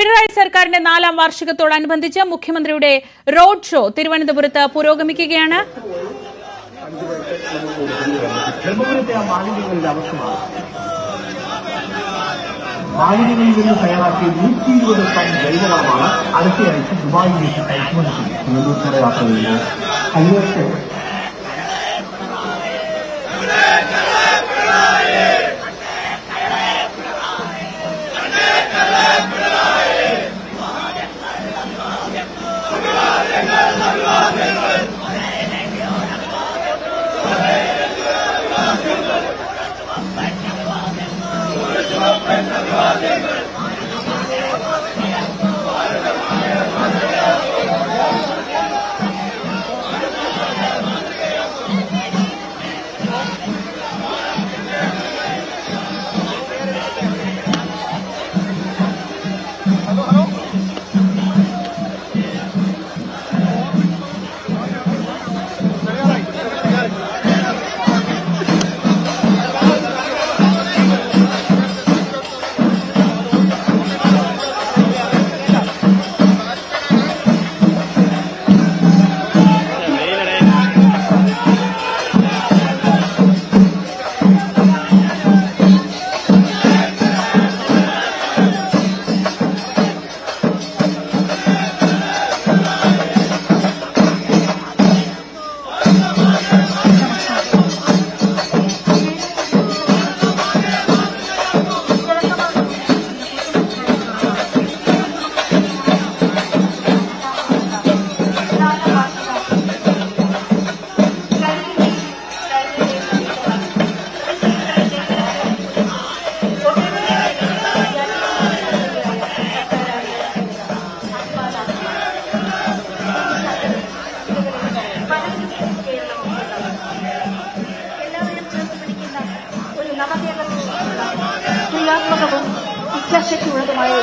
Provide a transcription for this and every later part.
പിണറായി സർക്കാരിന്റെ നാലാം വാർഷികത്തോടനുബന്ധിച്ച് മുഖ്യമന്ത്രിയുടെ റോഡ് ഷോ തിരുവനന്തപുരത്ത് പുരോഗമിക്കുകയാണ്. മാലിന്യങ്ങളിൽ നിന്ന് തയ്യാറാക്കിയ നൂറ്റി ഇരുപത് ടൺ ജൈവവളമാണ് അടുത്തയാഴ്ച ദുബായിലേക്ക് കയറ്റുമതി ചെയ്യും തിരുവനന്തപുരത്തെ യാത്ര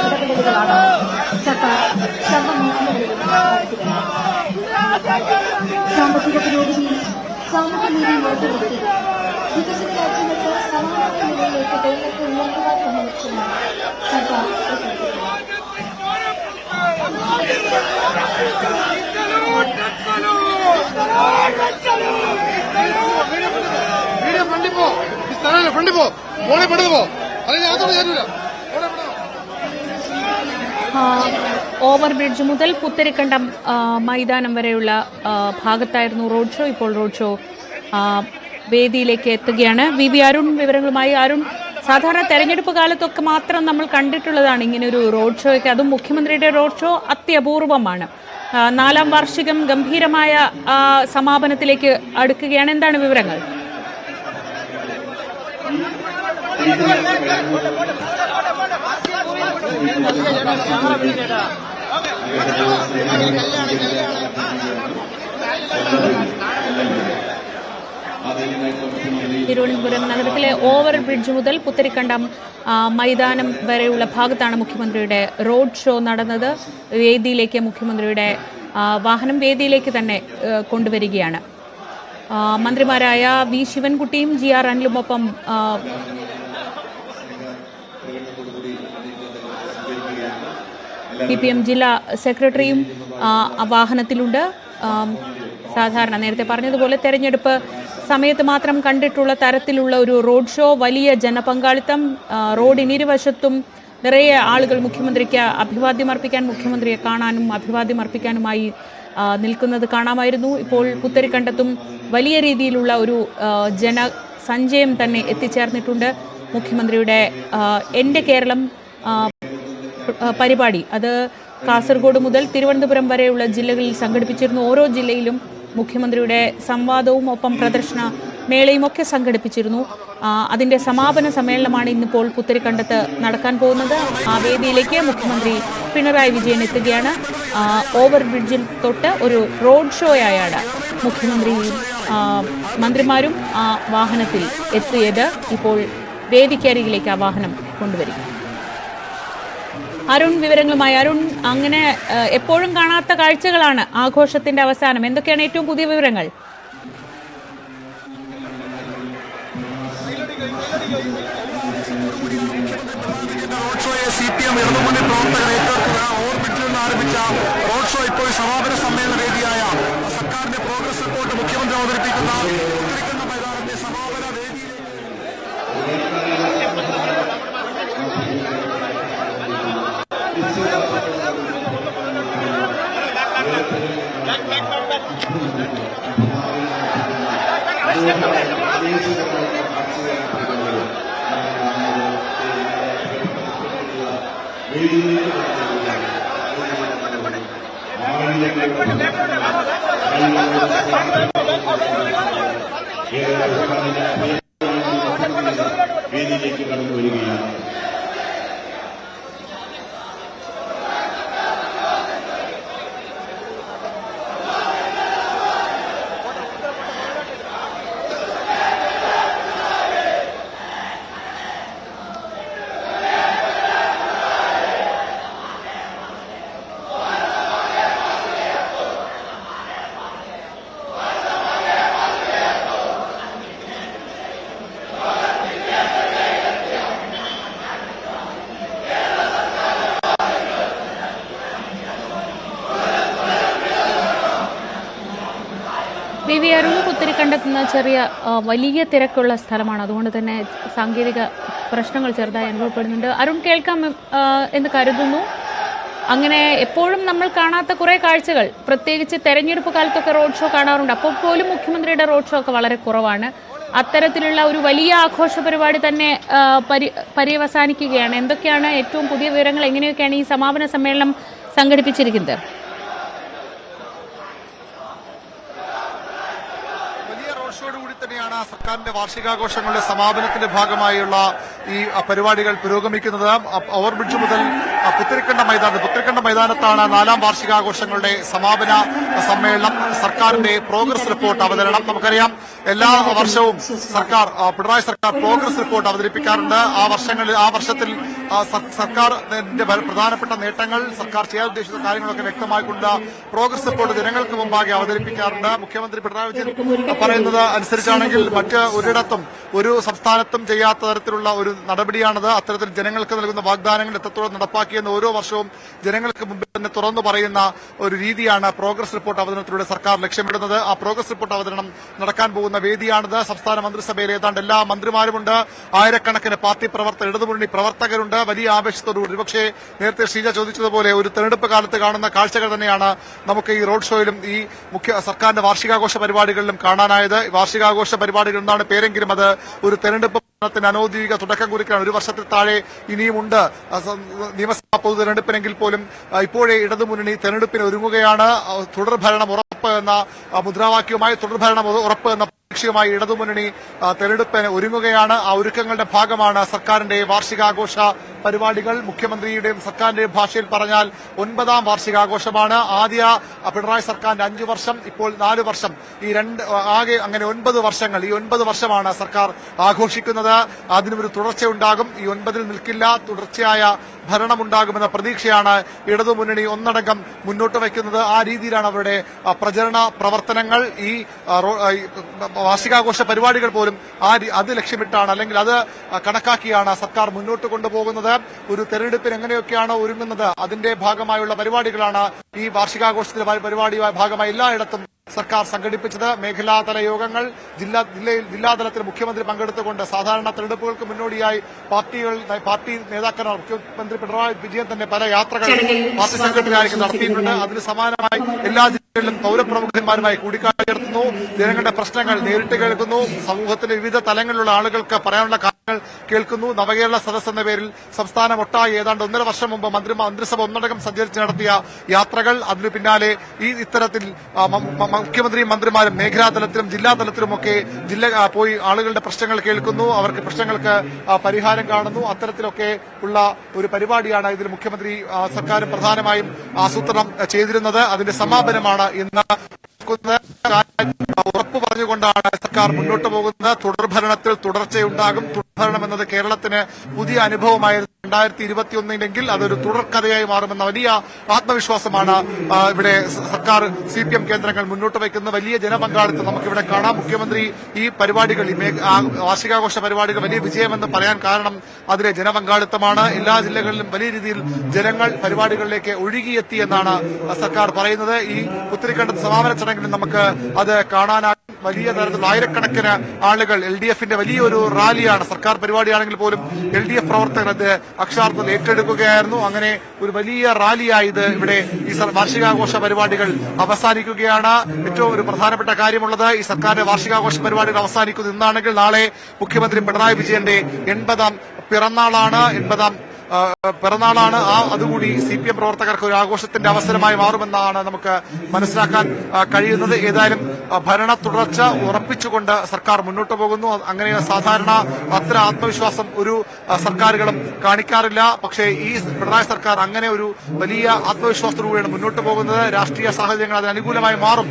ഇടപെടലുകളാണ് സർക്കാർ സർവമേഖലകളിലും സാമ്പത്തിക പുരോഗതിയും സാമൂഹ്യ നീതിയും ഉറപ്പുവരുത്തി വികസിത രാജ്യങ്ങൾക്ക് സമാനമായ നിലയിലേക്ക് കേരളത്തെ ഉയർത്തുക എന്ന ലക്ഷ്യമാണ് സർക്കാർ പ്രഖ്യാപിക്കുന്നത് വീഡിയോ ഫ്രണ്ടിൽ പോ. ഈ സ്ഥലമല്ല ഫ്രണ്ടിൽ പോ. മോളെ പെടുന്നു പോ. അല്ലെങ്കിൽ അകത്തോട് കയറ്റൂല മോളെ പെടുന്നു ആ, ഓവർ ബ്രിഡ്ജ് മുതൽ പുത്തരിക്കണ്ടം മൈതാനം വരെയുള്ള ഭാഗത്തായിരുന്നു റോഡ് ഷോ. ഇപ്പോൾ റോഡ് ഷോ വേദിയിലേക്ക് എത്തുകയാണ്. വി. വി. അരുൺ വിവരങ്ങളുമായി. അരുൺ സാധാരണ തെരഞ്ഞെടുപ്പ് കാലത്തൊക്കെ മാത്രം നമ്മൾ കണ്ടിട്ടുള്ളതാണ് ഇങ്ങനെ ഒരു റോഡ് ഷോയൊക്കെ അതും മുഖ്യമന്ത്രിയുടെ റോഡ് ഷോ അത്യപൂർവമാണ്. നാലാം വാർഷികം ഗംഭീരമായ സമാപനത്തിലേക്ക് അടുക്കുകയാണ്. എന്താണ് വിവരങ്ങൾ? തിരുവനന്തപുരം നഗരത്തിലെ ഓവർ ബ്രിഡ്ജ് മുതൽ പുത്തരിക്കണ്ടം മൈതാനം വരെയുള്ള ഭാഗത്താണ് മുഖ്യമന്ത്രിയുടെ റോഡ് ഷോ നടന്നത്. വേദിയിലേക്ക് മുഖ്യമന്ത്രിയുടെ വാഹനം വേദിയിലേക്ക് തന്നെ കൊണ്ടുവരികയാണ്. മന്ത്രിമാരായ വി ശിവൻകുട്ടിയും ജി ആർ അനിലുമൊപ്പം സി പി എം ജില്ലാ സെക്രട്ടറിയും വാഹനത്തിലുണ്ട്. സാധാരണ നേരത്തെ പറഞ്ഞതുപോലെ തെരഞ്ഞെടുപ്പ് സമയത്ത് മാത്രം കണ്ടിട്ടുള്ള തരത്തിലുള്ള ഒരു റോഡ് ഷോ വലിയ ജനപങ്കാളിത്തം റോഡിനിരുവശത്തും നിറയെ ആളുകൾ മുഖ്യമന്ത്രിക്ക് അഭിവാദ്യം അർപ്പിക്കാൻ മുഖ്യമന്ത്രിയെ കാണാനും അഭിവാദ്യം അർപ്പിക്കാനുമായി നിൽക്കുന്നത് കാണാമായിരുന്നു. ഇപ്പോൾ പുത്തരിക്കണ്ടത്തും വലിയ രീതിയിലുള്ള ഒരു ജന ജനസഞ്ചയം തന്നെ എത്തിച്ചേർന്നിട്ടുണ്ട്. മുഖ്യമന്ത്രിയുടെ എന്റെ കേരളം പരിപാടി. അത് കാസർഗോഡ് മുതൽ തിരുവനന്തപുരം വരെയുള്ള ജില്ലകളിൽ സംഘടിപ്പിച്ചിരുന്നു. ഓരോ ജില്ലയിലും മുഖ്യമന്ത്രിയുടെ സംവാദവും ഒപ്പം പ്രദർശന മേളയും ഒക്കെ സംഘടിപ്പിച്ചിരുന്നു. അതിന്റെ സമാപന സമ്മേളനമാണ് ഇന്നിപ്പോൾ പുത്തരിക്കണ്ടത്ത് നടക്കാൻ പോകുന്നത്. ആ വേദിയിലേക്ക് മുഖ്യമന്ത്രി പിണറായി വിജയൻ എത്തുകയാണ്. ഓവർ ബ്രിഡ്ജിൽ തൊട്ട് ഒരു റോഡ് ഷോയായാണ് മുഖ്യമന്ത്രിയും മന്ത്രിമാരും ആ വാഹനത്തിൽ എത്തിയത്. ഇപ്പോൾ വേദിക്കരികിലേക്ക് ആ വാഹനം കൊണ്ടുവരിക. അരുൺ വിവരങ്ങളുമായി. അരുൺ അങ്ങനെ എപ്പോഴും കാണാത്ത കാഴ്ചകളാണ് ആഘോഷത്തിന്റെ അവസാനം. എന്തൊക്കെയാണ് ഏറ്റവും പുതിയ വിവരങ്ങൾ? ആരംഭിച്ച റോഡ് ഷോ ഇപ്പോൾ സമാപന സമ്മേളന വേദിയായ സർക്കാരിന്റെ പ്രോഗ്രസ് റിപ്പോർട്ട് മുഖ്യമന്ത്രി അവതരിപ്പിക്കുന്ന വേദിയിലേക്ക് വി അരുൺ ചെറിയ വലിയ തിരക്കുള്ള സ്ഥലമാണ്. അതുകൊണ്ട് തന്നെ സാങ്കേതിക പ്രശ്നങ്ങൾ ചെറുതായി അനുഭവപ്പെടുന്നുണ്ട്. അരുൺ കേൾക്കാം എന്ന് കരുതുന്നു. അങ്ങനെ എപ്പോഴും നമ്മൾ കാണാത്ത കുറെ കാഴ്ചകൾ. പ്രത്യേകിച്ച് തെരഞ്ഞെടുപ്പ് കാലത്തൊക്കെ റോഡ് ഷോ കാണാറുണ്ട്. അപ്പോൾ പോലും മുഖ്യമന്ത്രിയുടെ റോഡ് ഷോ ഒക്കെ വളരെ കുറവാണ്. അത്തരത്തിലുള്ള ഒരു വലിയ ആഘോഷ പരിപാടി തന്നെ പര്യവസാനിക്കുകയാണ്. എന്തൊക്കെയാണ് ഏറ്റവും പുതിയ വിവരങ്ങൾ? എങ്ങനെയൊക്കെയാണ് ഈ സമാപന സമ്മേളനം സംഘടിപ്പിച്ചിരിക്കുന്നത് വലിയ റോഡ് ഷോയോട് കൂടി തന്നെയാണ് സർക്കാരിന്റെ വാർഷികാഘോഷങ്ങളുടെ സമാപനത്തിന്റെ ഭാഗമായുള്ള ഈ പരിപാടികൾ പുരോഗമിക്കുന്നത്. ഓവർബ്രിഡ്ജ് മുതൽ പുത്തരിക്കണ്ട മൈതാനത്ത് പുത്തരിക്കണ്ട മൈതാനത്താണ് നാലാം വാർഷികാഘോഷങ്ങളുടെ സമാപന സമ്മേളനം. സർക്കാരിന്റെ പ്രോഗ്രസ് റിപ്പോർട്ട് അവതരണം. നമുക്കറിയാം എല്ലാ വർഷവും സർക്കാർ പിണറായി സർക്കാർ പ്രോഗ്രസ് റിപ്പോർട്ട് അവതരിപ്പിക്കാറുണ്ട്. ആ വർഷങ്ങളിൽ ആ വർഷത്തിൽ സർക്കാരിന്റെ പ്രധാനപ്പെട്ട നേട്ടങ്ങൾ സർക്കാർ ചെയ്യാൻ ഉദ്ദേശിച്ച കാര്യങ്ങളൊക്കെ വ്യക്തമായിക്കൊണ്ട് പ്രോഗ്രസ് റിപ്പോർട്ട് ജനങ്ങൾക്ക് മുമ്പാകെ അവതരിപ്പിക്കാറുണ്ട്. മുഖ്യമന്ത്രി പിണറായി വിജയൻ പറയുന്നത് അനുസരിച്ചാണെങ്കിൽ മറ്റ് ഒരിടത്തും ഒരു സംസ്ഥാനത്തും ചെയ്യാത്ത തരത്തിലുള്ള ഒരു നടപടിയാണത്. അത്തരത്തിൽ ജനങ്ങൾക്ക് നൽകുന്ന വാഗ്ദാനങ്ങൾ എത്രത്തോളം നടപ്പാക്കിയെന്ന് ഓരോ വർഷവും ജനങ്ങൾക്ക് മുമ്പിൽ തന്നെ തുറന്നു പറയുന്ന ഒരു രീതിയാണ് പ്രോഗ്രസ് റിപ്പോർട്ട് അവതരണത്തിലൂടെ സർക്കാർ ലക്ഷ്യമിടുന്നത്. ആ പ്രോഗ്രസ് റിപ്പോർട്ട് അവതരണം നടക്കാൻ പോകുന്ന വേദിയാണിത്. സംസ്ഥാന മന്ത്രിസഭയിൽ ഏതാണ്ട് എല്ലാ മന്ത്രിമാരുമുണ്ട്. ആയിരക്കണക്കിന് പാർട്ടി പ്രവർത്തകർ ഇടതുമുന്നണി പ്രവർത്തകരുണ്ട്. വലിയ ആവേശത്തോടുകൂടി. പക്ഷേ നേരത്തെ ഷീജ ചോദിച്ചതുപോലെ ഒരു തെരഞ്ഞെടുപ്പ് കാലത്ത് കാണുന്ന കാഴ്ചകൾ തന്നെയാണ് നമുക്ക് ഈ റോഡ് ഷോയിലും ഈ മുഖ്യ സർക്കാരിന്റെ വാർഷികാഘോഷ പരിപാടികളിലും കാണാനായത്. വാർഷികാഘോഷ പരിപാടികൾ നിന്നാണ് പേരെങ്കിലും അത് ഒരു തെരഞ്ഞെടുപ്പ് പ്രചരണത്തിന് അനൌദ്യോഗിക തുടക്കം കുറിക്കാൻ ഒരു വർഷത്തിൽ താഴെ ഇനിയുമുണ്ട്. നിയമസഭാ പൊതു തെരഞ്ഞെടുപ്പിനെങ്കിൽ പോലും ഇപ്പോഴേ ഇടതുമുന്നണി തെരഞ്ഞെടുപ്പിന് ഒരുങ്ങുകയാണ്. തുടർഭരണം ഉറപ്പ് എന്ന മുദ്രാവാക്യവുമായി തുടർഭരണം ഉറപ്പ് എന്ന ലക്ഷ്യമായി ഇടതുമുന്നണി തെരഞ്ഞെടുപ്പിന് ഒരുങ്ങുകയാണ്. ആ ഒരുക്കങ്ങളുടെ ഭാഗമാണ് സർക്കാരിന്റെ വാർഷികാഘോഷ പരിപാടികൾ. മുഖ്യമന്ത്രിയുടെയും സർക്കാരിന്റെയും ഭാഷയിൽ പറഞ്ഞാൽ ഒൻപതാം വാർഷികാഘോഷമാണ്. ആദ്യ പിണറായി സർക്കാരിന്റെ അഞ്ചു വർഷം ഇപ്പോൾ നാല് വർഷം. ഈ രണ്ട് ആകെ അങ്ങനെ ഒൻപത് വർഷങ്ങൾ ഈ ഒൻപത് വർഷമാണ് സർക്കാർ ആഘോഷിക്കുന്നത്. അതിനൊരു തുടർച്ചയുണ്ടാകും. ഈ ഒൻപതിൽ നിൽക്കില്ല. തുടർച്ചയായ ഭരണമുണ്ടാകുമെന്ന പ്രതീക്ഷയാണ് ഇടതുമുന്നണി ഒന്നടങ്കം മുന്നോട്ട് വയ്ക്കുന്നത്. ആ രീതിയിലാണ് അവരുടെ പ്രചരണ പ്രവർത്തനങ്ങൾ. ഈ വാർഷികാഘോഷ പരിപാടികൾ പോലും ആ അത് ലക്ഷ്യമിട്ടാണ് അല്ലെങ്കിൽ അത് കണക്കാക്കിയാണ് സർക്കാർ മുന്നോട്ട് കൊണ്ടുപോകുന്നത്. ഒരു തെരഞ്ഞെടുപ്പിന് എങ്ങനെയൊക്കെയാണ് ഒരുങ്ങുന്നത് അതിന്റെ ഭാഗമായുള്ള പരിപാടികളാണ് ഈ വാർഷികാഘോഷത്തിന്റെ പരിപാടിയുമായി ഭാഗമായി എല്ലായിടത്തും സർക്കാർ സംഘടിപ്പിച്ചത് മേഖലാതല യോഗങ്ങൾ ജില്ലാ ജില്ലയിൽ ജില്ലാതലത്തിൽ മുഖ്യമന്ത്രി പങ്കെടുത്തുകൊണ്ട് സാധാരണ തെരഞ്ഞെടുപ്പുകൾക്ക് മുന്നോടിയായി പാർട്ടികൾ പാർട്ടി നേതാക്കന്മാർ മുഖ്യമന്ത്രി പിണറായി വിജയൻ തന്നെ പല യാത്രകൾ പാർട്ടി സെക്രട്ടറിയായിരിക്കും നടത്തിയിട്ടുണ്ട്. അതിന് സമാനമായി എല്ലാ ജില്ലകളിലും പൌരപ്രമുഖന്മാരുമായി കൂടിക്കാഴ്ച നടത്തുന്നു. ജനങ്ങളുടെ പ്രശ്നങ്ങൾ നേരിട്ട് കേൾക്കുന്നു. സമൂഹത്തിന്റെ വിവിധ തലങ്ങളിലുള്ള ആളുകൾക്ക് പറയാനുള്ള കേൾക്കുന്നു. നവകേരള സദസ് എന്ന പേരിൽ സംസ്ഥാനം ഒട്ടായി ഏതാണ്ട് ഒന്നര വർഷം മുമ്പ് മന്ത്രി മന്ത്രിസഭ ഒന്നടങ്കം സഞ്ചരിച്ച് നടത്തിയ യാത്രകൾ. അതിനു പിന്നാലെ ഈ ഇത്തരത്തിൽ മുഖ്യമന്ത്രിയും മന്ത്രിമാരും മേഖലാ തലത്തിലും ജില്ലാ തലത്തിലുമൊക്കെ ജില്ല പോയി ആളുകളുടെ പ്രശ്നങ്ങൾ കേൾക്കുന്നു. അവർക്ക് പ്രശ്നങ്ങൾക്ക് പരിഹാരം കാണുന്നു. അത്തരത്തിലൊക്കെ ഉള്ള ഒരു പരിപാടിയാണ് ഇതിൽ മുഖ്യമന്ത്രി സർക്കാരും പ്രധാനമായും ആസൂത്രണം ചെയ്തിരുന്നത്. അതിന്റെ സമാപനമാണ് ഇന്ന്. ഉറപ്പ് പറഞ്ഞുകൊണ്ടാണ് സർക്കാർ മുന്നോട്ട് പോകുന്നത്. തുടർഭരണത്തിൽ തുടർച്ചയുണ്ടാകും. തുടർഭരണം എന്നത് കേരളത്തിന് പുതിയ അനുഭവമായിരുന്നു. രണ്ടായിരത്തി ഇരുപത്തിയൊന്നിലെങ്കിൽ അതൊരു തുടർക്കഥയായി മാറുമെന്ന വലിയ ആത്മവിശ്വാസമാണ് ഇവിടെ സർക്കാർ സി പി എം കേന്ദ്രങ്ങൾ മുന്നോട്ട് വയ്ക്കുന്ന വലിയ ജനപങ്കാളിത്തം നമുക്കിവിടെ കാണാം. മുഖ്യമന്ത്രി ഈ പരിപാടികൾ ഈ വാർഷികാഘോഷ പരിപാടികൾ വലിയ വിജയമെന്ന് പറയാൻ കാരണം അതിലെ ജനപങ്കാളിത്തമാണ്. എല്ലാ ജില്ലകളിലും വലിയ രീതിയിൽ ജനങ്ങൾ പരിപാടികളിലേക്ക് ഒഴുകിയെത്തി എന്നാണ് സർക്കാർ പറയുന്നത്. ഈ പുത്തിരിക്കണ്ടത്ത് സമാപന ചടങ്ങിൽ നമുക്ക് അത് കാണാനാകും വലിയ തരത്തിൽ ആയിരക്കണക്കിന് ആളുകൾ എൽ ഡി എഫിന്റെ വലിയൊരു റാലിയാണ് സർക്കാർ പരിപാടിയാണെങ്കിൽ പോലും എൽ ഡി എഫ് പ്രവർത്തകർ അത് ഏറ്റെടുക്കുകയായിരുന്നു. അങ്ങനെ ഒരു വലിയ റാലിയായത് ഇവിടെ ഈ വാർഷികാഘോഷ പരിപാടികൾ അവസാനിക്കുകയാണ്. ഏറ്റവും ഒരു പ്രധാനപ്പെട്ട കാര്യമുള്ളത് ഈ സർക്കാരിന്റെ വാർഷികാഘോഷ പരിപാടികൾ അവസാനിക്കുന്നത് ഇന്നാണെങ്കിൽ നാളെ മുഖ്യമന്ത്രി പിണറായി വിജയന്റെ എൺപതാം പിറന്നാളാണ്. എൺപതാം പിറന്നാളാണ്. ആ അതുകൂടി സി പി എം പ്രവർത്തകർക്ക് ഒരു ആഘോഷത്തിന്റെ അവസരമായി മാറുമെന്നാണ് നമുക്ക് മനസ്സിലാക്കാൻ കഴിയുന്നത്. ഏതായാലും ഭരണ തുടർച്ച ഉറപ്പിച്ചുകൊണ്ട് സർക്കാർ മുന്നോട്ട് പോകുന്നു. അങ്ങനെ സാധാരണ അത്ര ആത്മവിശ്വാസം ഒരു സർക്കാരുകളും കാണിക്കാറില്ല. പക്ഷേ ഈ പിണറായി സർക്കാർ അങ്ങനെ ഒരു വലിയ ആത്മവിശ്വാസത്തോടുകൂടിയാണ് മുന്നോട്ട് പോകുന്നത്. രാഷ്ട്രീയ സാഹചര്യങ്ങൾ അതിനനുകൂലമായി മാറും.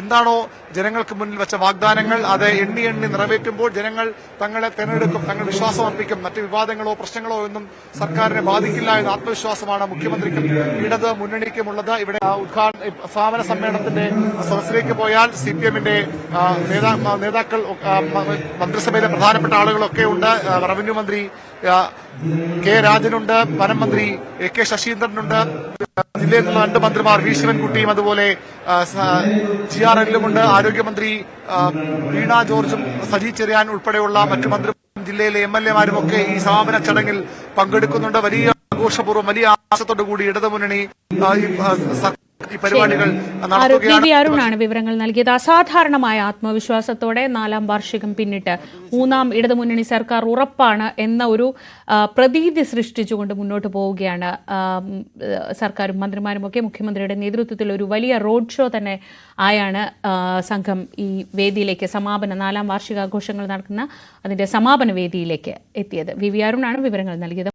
എന്താണോ ജനങ്ങൾക്ക് മുന്നിൽ വെച്ച വാഗ്ദാനങ്ങൾ അത് എണ്ണി എണ്ണി നിറവേറ്റുമ്പോൾ ജനങ്ങൾ തങ്ങളെ തെരഞ്ഞെടുക്കും തങ്ങൾ വിശ്വാസം അർപ്പിക്കും. മറ്റ് വിവാദങ്ങളോ പ്രശ്നങ്ങളോ ഒന്നും സർക്കാരിനെ ബാധിക്കില്ല എന്ന ആത്മവിശ്വാസമാണ് മുഖ്യമന്ത്രിക്കും ഇടത് മുന്നണിക്കുമുള്ളത്. ഇവിടെ ഉദ്ഘാടന സ്ഥാപന സമ്മേളനത്തിന്റെ സദസ്സിലേക്ക് പോയാൽ സി പി എമ്മിന്റെ നേതാക്കൾ മന്ത്രിസഭയിലെ പ്രധാനപ്പെട്ട ആളുകളൊക്കെ ഉണ്ട്. റവന്യൂ മന്ത്രി കെ രാജനുണ്ട് വനമന്ത്രി എ കെ ശശീന്ദ്രനുണ്ട് ജില്ലയിൽ നിന്നുള്ള രണ്ട് മന്ത്രിമാർ വി ശിവൻകുട്ടിയും അതുപോലെ ജി ആർ എല്ലുമുണ്ട് ആരോഗ്യമന്ത്രി വീണ ജോർജും സജി ചെറിയാൻ ഉൾപ്പെടെയുള്ള മറ്റു മന്ത്രി ജില്ലയിലെ എം എൽ എമാരും ഒക്കെ ഈ സമാപന ചടങ്ങിൽ പങ്കെടുക്കുന്നുണ്ട്. വലിയ ആഘോഷപൂർവം വലിയ ആശത്തോടു കൂടി ഇടതുമുന്നണി വി അരുണാണ് വിവരങ്ങൾ നൽകിയത്. അസാധാരണമായ ആത്മവിശ്വാസത്തോടെ നാലാം വാർഷികം പിന്നിട്ട് മൂന്നാം ഇടതുമുന്നണി സർക്കാർ ഉറപ്പാണ് എന്ന ഒരു പ്രതീതി സൃഷ്ടിച്ചുകൊണ്ട് മുന്നോട്ട് പോവുകയാണ്. സർക്കാരും മന്ത്രിമാരും ഒക്കെ മുഖ്യമന്ത്രിയുടെ നേതൃത്വത്തിൽ ഒരു വലിയ റോഡ് ഷോ തന്നെ ആയാണ് സംഘം ഈ വേദിയിലേക്ക് സമാപന നാലാം വാർഷികാഘോഷങ്ങൾ നടക്കുന്ന അതിന്റെ സമാപന വേദിയിലേക്ക് എത്തിയത്. വി വി അരുണാണ് വിവരങ്ങൾ നൽകിയത്.